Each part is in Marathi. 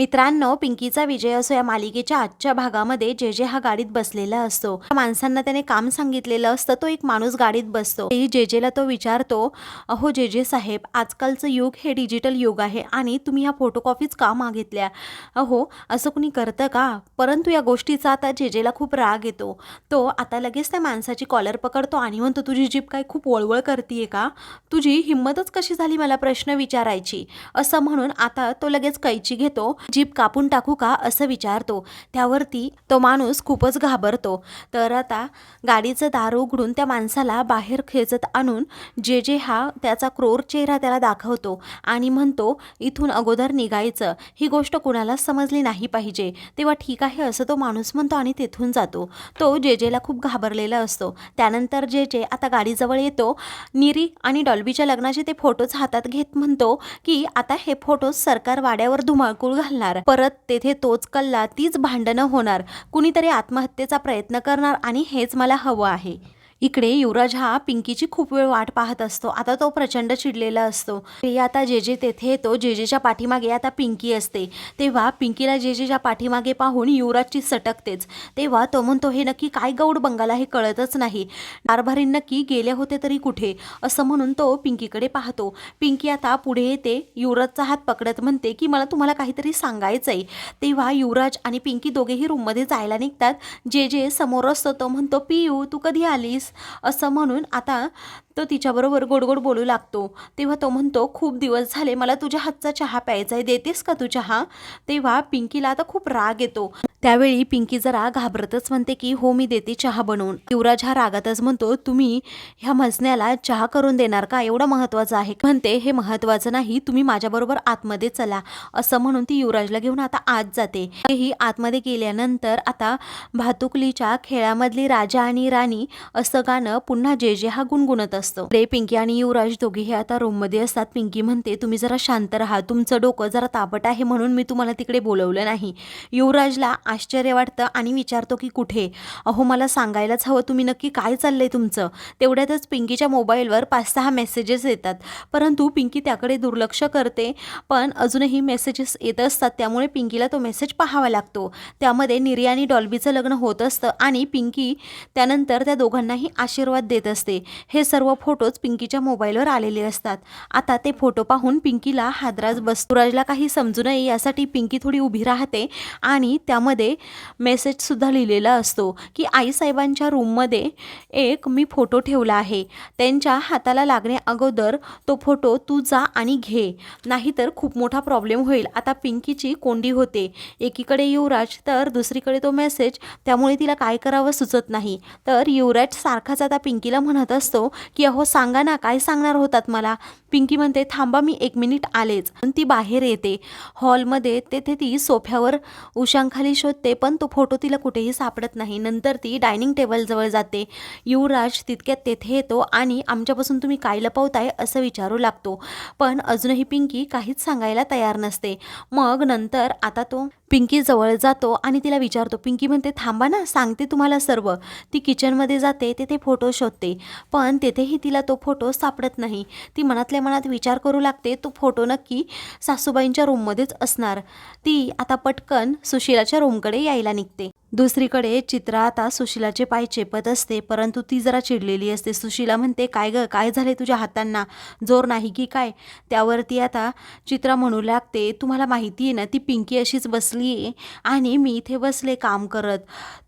मित्रांनो पिंकीचा विजय असो या मालिकेच्या आजच्या भागामध्ये जे जे हा गाडीत बसलेला असतो त्या माणसांना त्याने काम सांगितलेलं असतं तो एक माणूस गाडीत बसतो. तेही जे जेला तो विचारतो अहो जे जे साहेब आजकालचं युग हे डिजिटल युग आहे आणि तुम्ही ह्या फोटोकॉपीज का मागितल्या? अहो असं कुणी करतं का? परंतु या गोष्टीचा आता जे जेला खूप राग येतो तो आता लगेच त्या माणसाची कॉलर पकडतो आणि म्हणतो तुझी जीप काय खूप वळवळ करतीये का? तुझी हिंमतच कशी झाली मला प्रश्न विचारायची? असं म्हणून आता तो लगेच कैची घेतो. जीप कापून टाकू का असं विचारतो. त्यावरती तो माणूस खूपच घाबरतो. तर आता गाडीचं दार उघडून त्या माणसाला बाहेर खेचत आणून जे जे हा त्याचा क्रोर चेहरा त्याला दाखवतो आणि म्हणतो इथून अगोदर निघायचं. ही गोष्ट कुणाला समजली नाही पाहिजे. तेव्हा ठीक आहे असं तो माणूस म्हणतो आणि तेथून जातो. तो जे जेला खूप घाबरलेला असतो. त्यानंतर जे जे आता गाडीजवळ येतो निरी आणि डॉल्बीच्या लग्नाचे ते फोटोज हातात घेत म्हणतो की आता हे फोटोज सरकार वाड्यावर धुमाकूळ घालणार. परत तेथे तोच कल्ला तीच भांडणं होणार. कुणीतरी आत्महत्येचा प्रयत्न करणार आणि हेच मला हवं आहे. इकडे युवराज हा पिंकीची खूप वेळ वाट पाहत असतो. आता तो प्रचंड चिडलेला असतो. ते आता जे जे तेथे येतो जे जेच्या पाठीमागे आता पिंकी असते. तेव्हा पिंकीला जे जेच्या पाठीमागे पाहून युवराजची सटकतेच. तेव्हा तो म्हणतो हे नक्की काय गौड बंगाला हे कळतच नाही. कारभारीन नक्की गेले होते तरी कुठे? असं म्हणून तो पिंकीकडे पाहतो. पिंकी आता पुढे येते. युवराजचा हात पकडत म्हणते की मला तुम्हाला काहीतरी सांगायचं आहे तेव्हा युवराज आणि पिंकी दोघेही रूममध्ये जायला निघतात. जे जे समोर असतो तो म्हणतो पियू तू कधी आलीस? असं म्हणून आता तो तिच्याबरोबर गोडगोड बोलू लागतो. तेव्हा तो म्हणतो खूप दिवस झाले मला तुझ्या हातचा चहा प्यायचा आहे देतेस का तू चहा? तेव्हा पिंकीला आता खूप राग येतो. त्यावेळी पिंकी जरा घाबरतच म्हणते की हो मी देते चहा बनवून. युवराज हा रागातच म्हणतो तुम्ही ह्या मजण्याला चहा करून देणार का? एवढं महत्त्वाचं आहे. म्हणते हे महत्त्वाचं नाही तुम्ही माझ्याबरोबर आतमध्ये चला. असं म्हणून ती युवराजला घेऊन आता आत जाते. तेही आतमध्ये गेल्यानंतर आता भातुकलीच्या खेळामधली राजा आणि राणी असं गाणं पुन्हा जे जे हा गुणगुणत असतो. रे पिंकी आणि युवराज दोघेही आता रूममध्ये असतात. पिंकी म्हणते तुम्ही जरा शांत राहा. तुमचं डोकं जरा तापट आहे म्हणून मी तुम्हाला तिकडे बोलवलं नाही. युवराजला आश्चर्य वाटतं आणि विचारतो की कुठे? अहो मला सांगायलाच हवं. तुम्ही नक्की काय चाललंय तुमचं? तेवढ्यातच पिंकीच्या मोबाईलवर पाच सहा मेसेजेस येतात. परंतु पिंकी त्याकडे दुर्लक्ष करते पण अजूनही मेसेजेस येत असतात. त्यामुळे पिंकीला तो मेसेज पाहावा लागतो. त्यामध्ये निरी आणि डॉल्बीचं लग्न होत असतं आणि पिंकी त्यानंतर त्या दोघांनाही आशीर्वाद देत असते. हे सर्व फोटोज पिंकीच्या मोबाईलवर आलेले असतात. आता ते फोटो पाहून पिंकीला हादराज बस काही समजू नये यासाठी पिंकी थोडी उभी राहते आणि त्यामध्ये मेसेजसुद्धा लिहिलेला असतो की आईसाहेबांच्या रूममध्ये एक मी फोटो ठेवला आहे. त्यांच्या हाताला लागण्या अगोदर तो फोटो तू जा आणि घे. नाहीतर खूप मोठा प्रॉब्लेम होईल. आता पिंकीची कोंडी होते. एकीकडे युवराज तर दुसरीकडे तो मेसेज त्यामुळे तिला काय करावं सुचत नाही. तर युवराज सारखाच आता पिंकीला म्हणत असतो की की अहो सांगा ना काय सांगणार होतात मला? पिंकी म्हणते थांबा मी एक मिनिट आलेच. पण ती बाहेर येते. हॉलमध्ये तेथे ती सोफ्यावर उशांखाली शोधते पण तो फोटो तिला कुठेही सापडत नाही. नंतर ती डायनिंग टेबलजवळ जाते. युवराज तितक्यात तेथे येतो आणि आमच्यापासून तुम्ही काय लपवताय असं विचारू लागतो. पण अजूनही पिंकी काहीच सांगायला तयार नसते. मग नंतर आता तो पिंकी जवळ जातो आणि तिला विचारतो. पिंकी म्हणते थांबा ना सांगते तुम्हाला सर्व. ती किचनमध्ये जाते तेथे फोटो शोधते. पण तेथे तेथेही तिला तो फोटो सापडत नाही. ती मनातल्या मनात विचार करू लागते तो फोटो नक्की सासूबाईंच्या रूममध्येच असणार. ती आता पटकन सुशिलाच्या रूमकडे यायला निघते. दुसरीकडे चित्रा आता सुशिलाचे पाय चेपत असते परंतु ती जरा चिडलेली असते. सुशिला म्हणते काय ग काय झाले तुझ्या हातांना? जोर नाही की काय? त्यावरती आता चित्रा म्हणू लागते तुम्हाला माहिती आहे ना ती पिंकी अशीच बसली आहे आणि मी इथे बसले काम करत.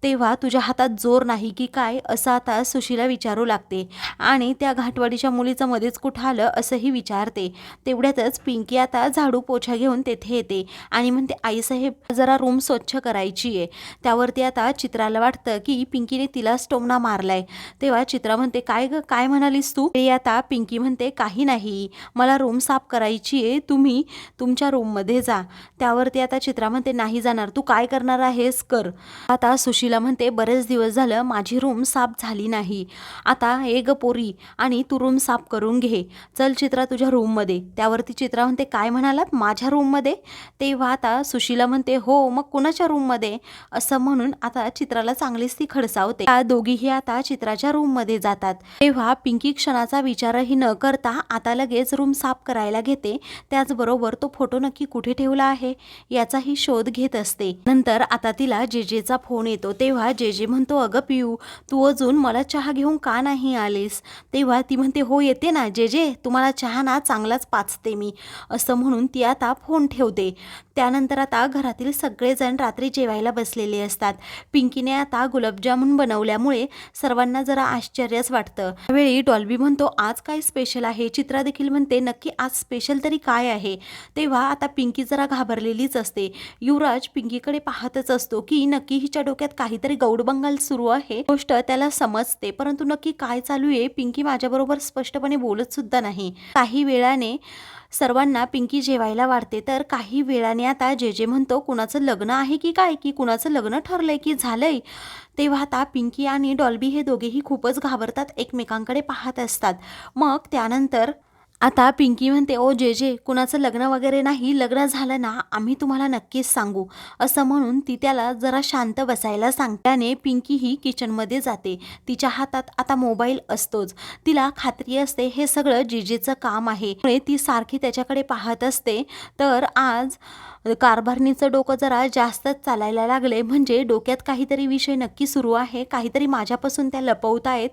तेव्हा तुझ्या हातात जोर नाही की काय? असं आता सुशिला विचारू लागते आणि त्या घाटवाडीच्या मुलीचं मध्येच कुठं आलं असंही विचारते. तेवढ्यातच पिंकी आता झाडू पोछा घेऊन तेथे येते आणि म्हणते आईसाहेब जरा रूम स्वच्छ करायची आहे त्यावर ते आता चित्राला वाटतं की पिंकीने तिला स्टोमना मारलाय. तेव्हा चित्रा म्हणते काय ग काय म्हणालीस तू? ते आता पिंकी म्हणते काही नाही. मला रूम साफ करायची आहे. तुम्ही तुमच्या रूममध्ये जा. त्यावरती आता चित्रा म्हणते नाही जाणार. तू काय करणार आहेस? कर. आता सुशीला म्हणते बरेच दिवस झालं माझी रूम साफ झाली नाही. आता ए ग पोरी आणि तू रूम साफ करून घे. चल चित्रा तुझ्या रूममध्ये. त्यावरती चित्रा म्हणते काय म्हणालात? माझ्या रूममध्ये? तेव्हा आता सुशीला म्हणते हो मग कुणाच्या रूममध्ये? असं म्हणून म्हणून आता चित्राला चांगलीच ती खडसावते. त्या दोघीही आता चित्राच्या रूममध्ये जातात. तेव्हा पिंकी क्षणाचा विचारही न करता आता लगेच रूम साफ करायला घेते. त्याचबरोबर तो फोटो नक्की कुठे ठेवला आहे याचाही शोध घेत असते. नंतर आता तिला जेजेचा फोन येतो. तेव्हा जेजे म्हणतो अगं पिऊ तू अजून मला चहा घेऊन का नाही आलीस? तेव्हा ती म्हणते हो येते ना जेजे तुम्हाला चहा ना चांगलाच पाचते मी. असं म्हणून ती आता फोन ठेवते. त्यानंतर आता घरातील सगळेजण रात्री जेवायला बसलेले असतात. पिंकीने आता गुलाबजामुन बनवल्यामुळे सर्वांना जरा आश्चर्यच वाटतं. त्यावेळी डॉल्बी म्हणतो आज काय स्पेशल आहे? चित्रा देखील म्हणते नक्की आज स्पेशल तरी काय आहे? तेव्हा आता पिंकी जरा घाबरलेलीच असते. युवराज पिंकीकडे पाहतच असतो की नक्की हिच्या डोक्यात काहीतरी गौडबंगाल सुरू आहे. गोष्ट त्याला समजते परंतु नक्की काय चालू आहे पिंकी माझ्याबरोबर स्पष्टपणे बोलत सुद्धा नाही. काही वेळाने सर्वांना पिंकी जेवायला वाढते तर काही वेळाने आता जे जे म्हणतो कुणाचं लग्न आहे की काय की कुणाचं लग्न ठरलंय की झालंय तेव्हा आता पिंकी आणि डॉल्बी हे दोघेही खूपच घाबरतात एकमेकांकडे पाहत असतात. मग त्यानंतर आता पिंकी म्हणते ओ जे जे कुणाचं लग्न वगैरे नाही लग्न झालं ना आम्ही तुम्हाला नक्कीच सांगू. असं म्हणून ती त्याला जरा शांत बसायला सांगल्याने पिंकी ही किचनमध्ये जाते. तिच्या हातात आता मोबाईल असतोच. तिला खात्री असते हे सगळं जेजेचं काम आहे. त्यामुळे ती सारखी त्याच्याकडे पाहत असते. तर आज कारभारणीचं डोकं जरा जास्तच चालायला लागले म्हणजे डोक्यात काहीतरी विषय नक्की सुरू आहे. काहीतरी माझ्यापासून त्या लपवतायत.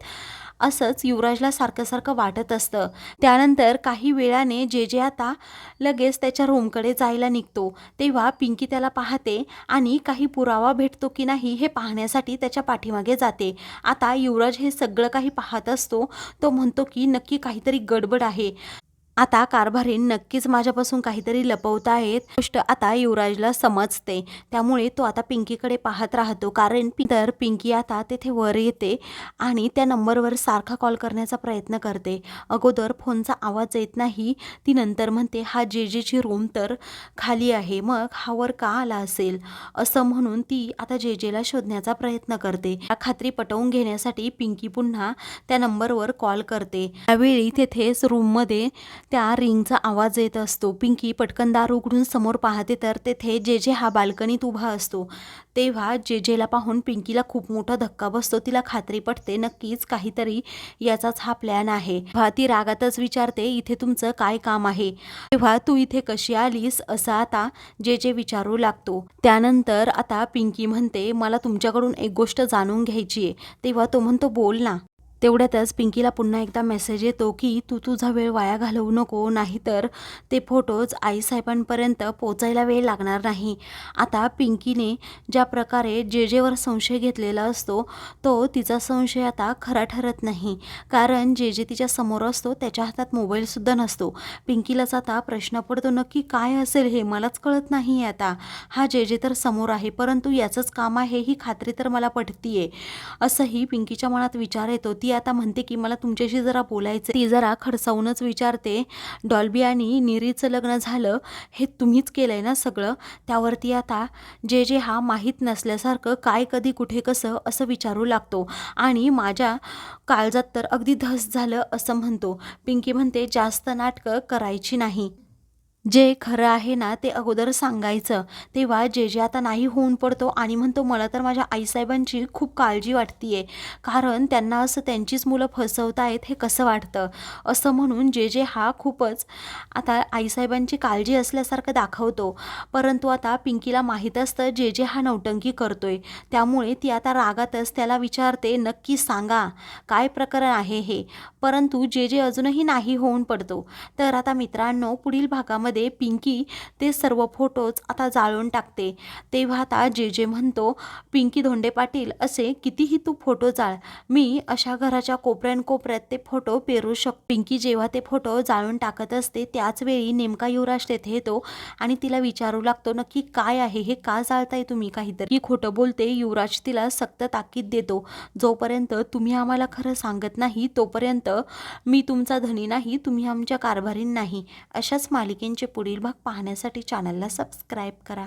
असंच युवराजला सारखं सारखं वाटत असतं. त्यानंतर काही वेळाने जे जे आता लगेच त्याच्या रूमकडे जायला निघतो. तेव्हा पिंकी त्याला पाहते आणि काही पुरावा भेटतो की नाही हे पाहण्यासाठी त्याच्या पाठीमागे जाते. आता युवराज हे सगळं काही पाहत असतो. तो म्हणतो की नक्की काहीतरी गडबड आहे. आता कारभारी नक्कीच माझ्यापासून काहीतरी लपवतायत गोष्ट आता युवराजला समजते. त्यामुळे तो आता पिंकीकडे पाहत राहतो. कारण तर पिंकी आता तेथे वर येते आणि त्या नंबरवर सारखा कॉल करण्याचा प्रयत्न करते. अगोदर फोनचा आवाज येत नाही. ती नंतर म्हणते हा जे जेची रूम तर खाली आहे. मग हा वर का आला असेल? असं म्हणून ती आता जे जेला शोधण्याचा प्रयत्न करते. खात्री पटवून घेण्यासाठी पिंकी पुन्हा त्या नंबरवर कॉल करते. त्यावेळी तेथेच रूममध्ये त्या रिंगचा आवाज येत असतो. पिंकी पटकन दार उघडून समोर पाहते तर तेथे जे जे हा बाल्कनीत उभा असतो. तेव्हा जे जेला पाहून पिंकीला खूप मोठा धक्का बसतो. तिला खात्री पटते नक्कीच काहीतरी याचाच हा प्लॅन आहे. तेव्हा ती रागातच विचारते इथे तुमचं काय काम आहे? तेव्हा तू इथे कशी आलीस? असं आता जे जे विचारू लागतो. त्यानंतर आता पिंकी म्हणते मला तुमच्याकडून एक गोष्ट जाणून घ्यायची आहे. तेव्हा तो म्हणतो बोल ना. तेवढ्यातच पिंकीला पुन्हा एकदा मेसेज येतो की तू तुझा वेळ वाया घालवू नको नाहीतर ते फोटोज आईसाहेबांपर्यंत पोचायला वेळ लागणार नाही. आता पिंकीने ज्या प्रकारे जे जेवर संशय घेतलेला असतो तो तिचा संशय आता खरा ठरत नाही. कारण जे जे तिच्या समोर असतो त्याच्या हातात मोबाईलसुद्धा नसतो. पिंकीलाच आता प्रश्न पडतो नक्की काय असेल हे? मलाच कळत नाही आता. हा जे जे तर समोर आहे परंतु याचंच काम आहे ही खात्री तर मला पटतीये. असंही पिंकीच्या मनात विचार येतो. ती ती आता म्हणते की मला तुमच्याशी जरा बोलायचं ती जरा खडसावूनच विचारते डॉल्बी आणि निरीचं लग्न झालं हे तुम्हीच केलं आहे ना सगळं? त्यावरती आता जे जे हा माहीत नसल्यासारखं काय कधी कुठे कसं असं विचारू लागतो आणि माझ्या काळजात तर अगदी धस झालं असं म्हणतो. पिंकी म्हणते जास्त नाटकं करायची नाही. जे खरं आहे ना ते अगोदर सांगायचं. तेव्हा जे जे आता नाही होऊन पडतो आणि म्हणतो मला तर माझ्या आईसाहेबांची खूप काळजी वाटतीये. कारण त्यांना असं त्यांचीच मुलं फसवतायत हे कसं वाटतं? असं म्हणून जे जे हा खूपच आता आईसाहेबांची काळजी असल्यासारखं दाखवतो. परंतु आता पिंकीला माहीत असतं जे जे हा नौटंकी करतोय. त्यामुळे ती आता रागातच त्याला विचारते नक्की सांगा काय प्रकरण आहे हे? परंतु जे जे अजूनही नाही होऊन पडतो. तर आता मित्रांनो पुढील भागामध्ये पिंकी ते सर्व फोटोज आता जाळून टाकते. तेव्हा आता जे जे म्हणतो पिंकी धोंडे पाटील असे कितीही तू फोटो जाळ. मी अशा घराच्या कोपऱ्यान कोपऱ्यात ते फोटो पेरू शक पिंकी जेव्हा ते फोटो जाळून टाकत असते त्याच वेळी नेमका युवराज तेथे येतो आणि तिला विचारू लागतो नक्की काय आहे? हे का जाळताय तुम्ही काहीतरी? ही खोटं बोलते युवराज तिला सक्त ताकीद देतो. जोपर्यंत तुम्ही आम्हाला खरं सांगत नाही तोपर्यंत मी तुमचा धनी नाही तुम्ही आमच्या कारभारीन नाही अशाच व्हिडिओंचे पुढील भाग पाहण्यासाठी चॅनलला सबस्क्राईब करा.